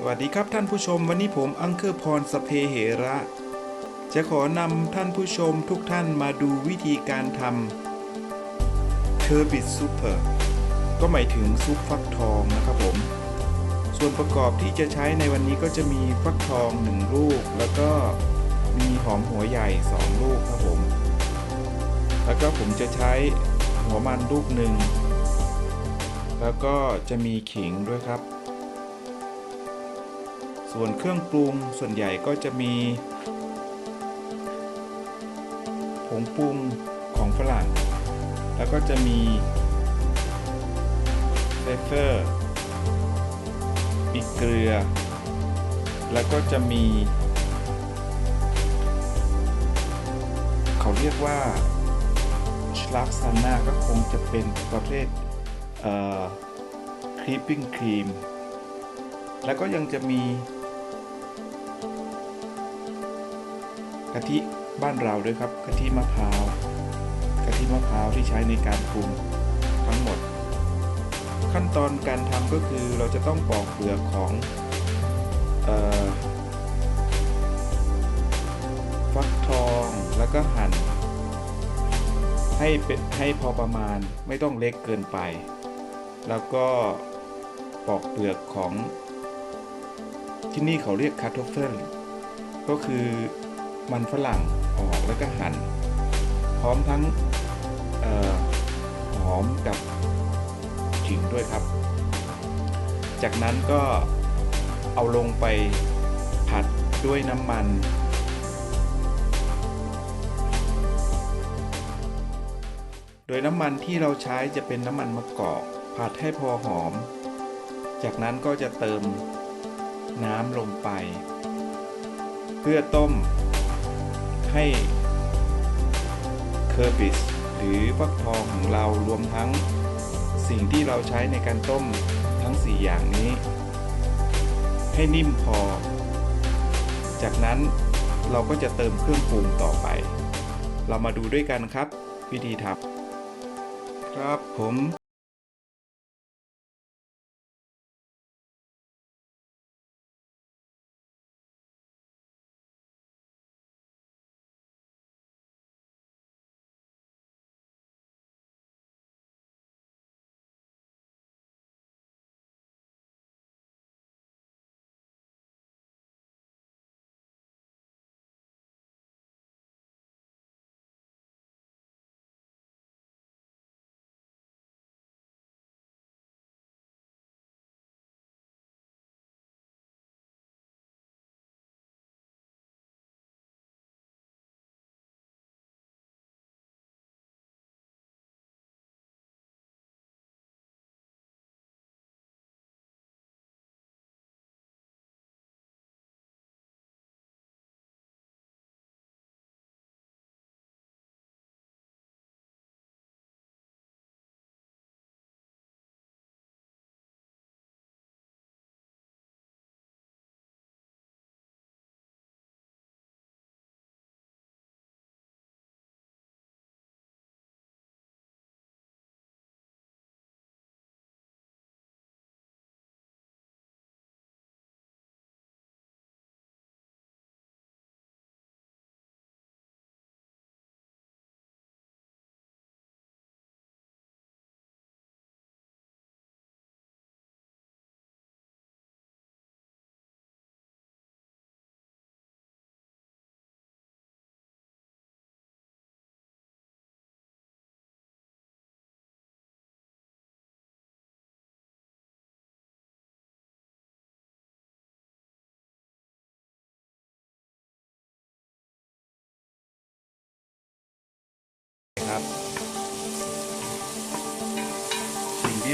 สวัสดีครับท่านผู้ชมวันนี้ผมอังเคอร์พรสเพเหระ จะขอนำท่านผู้ชมทุกท่านมาดูวิธีการทำเทอร์บิ t ซูเปอร์ก็หมายถึงซุปฟักทองนะครับผม ส่วนประกอบที่จะใช้ในวันนี้ก็จะมีฟักทอง 1 ลูก แล้วก็มีหอมหัวใหญ่ 2 ลูกครับผม แล้วก็ผมจะใช้หัวมันลูกหนึ่งแล้วก็จะมีขิงด้วยครับ ส่วนเครื่องปรุงส่วนใหญ่ก็จะมีผงปรุงของฝรั่ง แล้วก็จะมีเบเฟอร์มีเกลือ แล้วก็จะมี เขาเรียกว่าชลักซันนาก็คงจะเป็นประเภทครีปปิ้งครีม แล้วก็ยังจะมี กะทิบ้านเราด้วยครับกะทิมะพร้าวกะทิมะพร้าวที่ใช้ในการปรุงทั้งหมด ขั้นตอนการทำก็คือเราจะต้องปอกเปลือกของออฟักทองแล้วก็หั่น ให้เป็นให้พอประมาณไม่ต้องเล็กเกินไป แล้วก็ปอกเปลือกของที่นี่เขาเรียกคาร์โทเฟิลก็คือ มันฝรั่งออกแล้วก็หั่นพร้อมทั้งออหอมกับขิงด้วยครับ จากนั้นก็เอาลงไปผัดด้วยน้ำมัน โดยน้ำมันที่เราใช้จะเป็นน้ำมันมะกอกผัดให้พอหอม จากนั้นก็จะเติมน้ำลงไป เพื่อต้ม ให้เคอร์บิสหรือฟักทองของเรารวมทั้งสิ่งที่เราใช้ในการต้มทั้ง 4 อย่างนี้ ให้นิ่มพอ จากนั้นเราก็จะเติมเครื่องปรุงต่อไป เรามาดูด้วยกันครับ วิธีทำครับผม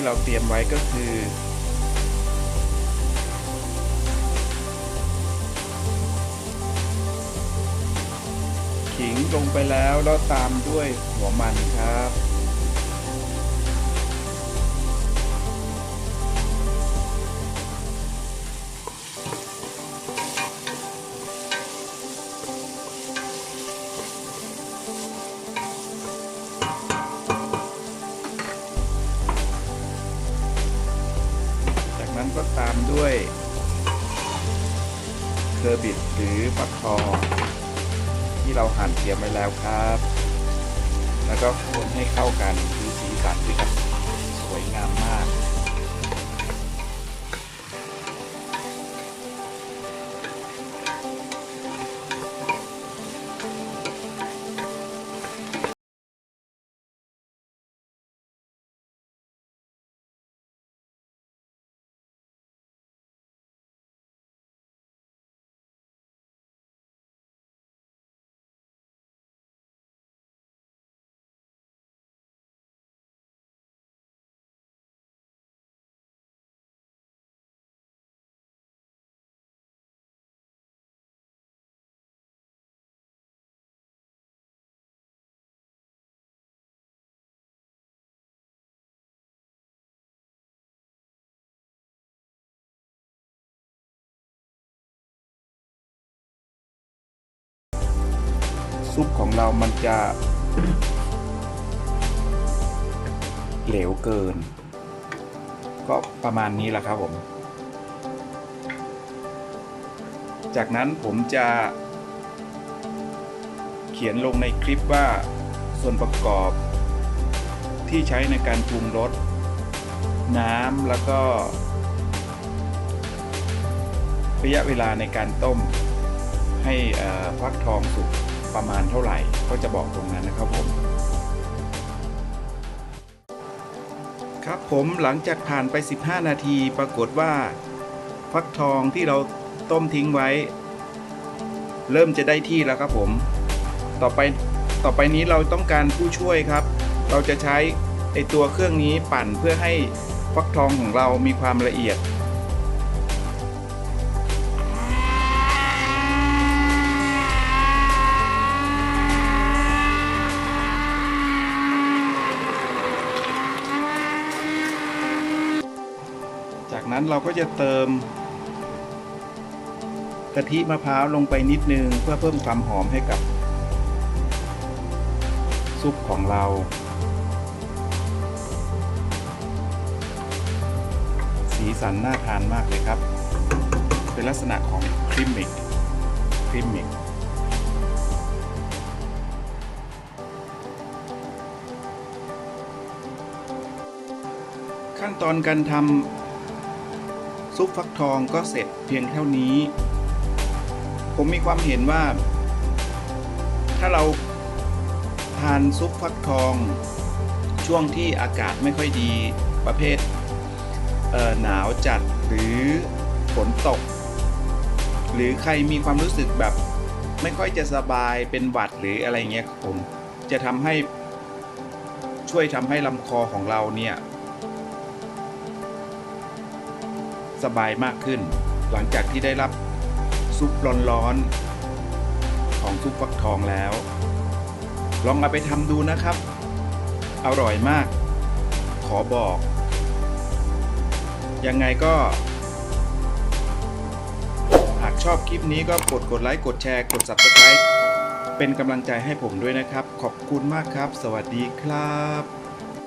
เราเตรียมไว้ก็คือ ขิงลงไปแล้วแล้วตามด้วยหัวมันครับ ก็ตามด้วยเคอร์บิดหรือฟักทองที่เราหั่นเตรียมไว้แล้วครับ แล้วก็คนให้เข้ากันคือสีสันด้วยครับสวยงามมาก ซุปของเรามันจะ เหลวเกิน ก็ประมาณนี้แหละครับผม จากนั้นผมจะเขียนลงในคลิปว่าส่วนประกอบที่ใช้ในการปรุงรสน้ำแล้วก็ระยะเวลาในการต้มให้ฟักทองสุก ประมาณเท่าไหร่ก็จะบอกตรงนั้นนะครับผมครับผมหลังจากผ่านไป 15 นาทีปรากฏว่า ฟักทองที่เราต้มทิ้งไว้ เริ่มจะได้ที่แล้วครับผม ต่อไปต่อไปนี้เราต้องการผู้ช่วยครับ เราจะใช้ไอตัวเครื่องนี้ปั่นเพื่อให้ฟักทองของเรามีความละเอียด นั้นเราก็จะเติมกะทิมะพร้าวลงไปนิดนึงเพื่อเพิ่มความหอมให้กับ ซุปของเรา สีสันน่าทานมากเลยครับ เป็นลักษณะของครีมมิกครีมมิกขั้นตอนการทำ ซุปฟักทองก็เสร็จเพียงเท่านี้ ผมมีความเห็นว่า ถ้าเราทานซุปฟักทอง ช่วงที่อากาศไม่ค่อยดีประเภทเหนาวจัดหรือฝนตก หรือใครมีความรู้สึกแบบไม่ค่อยจะสบายเป็นหวัดหรืออะไรเงี้ยผมจะทำให้ช่วยทำให้ลำคอของเราเนี่ย สบายมากขึ้น หลังจากที่ได้รับซุปร้อนๆของซุปฟักทองแล้ว ลองเอาไปทำดูนะครับ อร่อยมาก ขอบอก ยังไงก็ หากชอบคลิปนี้ก็กดกดไลค์กดแชร์กด Subscribe เป็นกำลังใจให้ผมด้วยนะครับ ขอบคุณมากครับ สวัสดีครับ